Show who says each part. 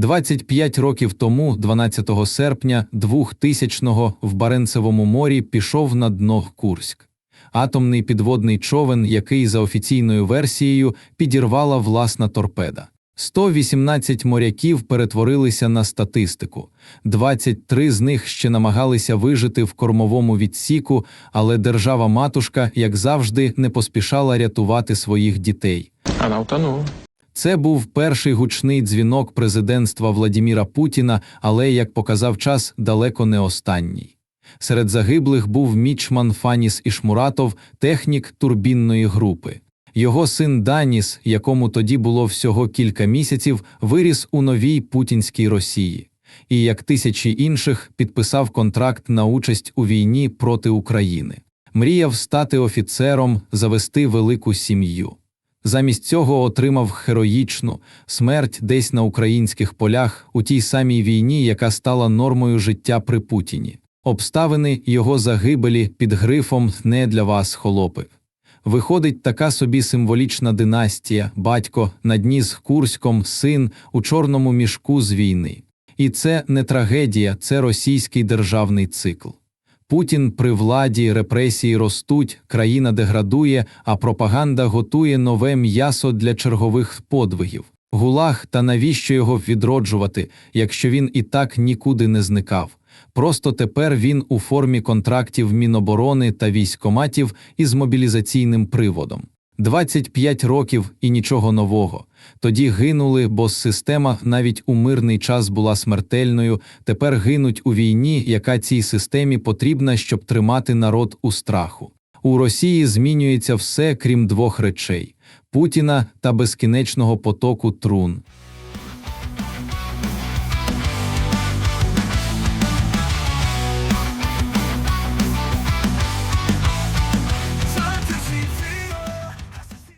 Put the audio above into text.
Speaker 1: 25 років тому, 12 серпня 2000-го, в Баренцевому морі пішов на дно Курськ. Атомний підводний човен, який за офіційною версією підірвала власна торпеда. 118 моряків перетворилися на статистику. 23 з них ще намагалися вижити в кормовому відсіку, але держава-матушка, як завжди, не поспішала рятувати своїх дітей.
Speaker 2: Вона утонула.
Speaker 1: Це був перший гучний дзвінок президентства Владіміра Путіна, але, як показав час, далеко не останній. Серед загиблих був мічман Фаніс Ішмуратов, технік турбінної групи. Його син Даніс, якому тоді було всього кілька місяців, виріс у новій путінській Росії. І, як тисячі інших, підписав контракт на участь у війні проти України. Мріяв стати офіцером, завести велику сім'ю. Замість цього отримав героїчну смерть десь на українських полях у тій самій війні, яка стала нормою життя при Путіні. Обставини його загибелі під грифом не для вас, холопи. Виходить така собі символічна династія, батько на дні з Курськом, син у чорному мішку з війни. І це не трагедія, це російський державний цикл. Путін при владі, репресії ростуть, країна деградує, а пропаганда готує нове м'ясо для чергових подвигів. Гулаг та навіщо його відроджувати, якщо він і так нікуди не зникав. Просто тепер він у формі контрактів Міноборони та військоматів із мобілізаційним приводом. 25 років і нічого нового. Тоді гинули, бо система навіть у мирний час була смертельною. Тепер гинуть у війні, яка цій системі потрібна, щоб тримати народ у страху. У Росії змінюється все, крім двох речей Путіна та безкінечного потоку трун.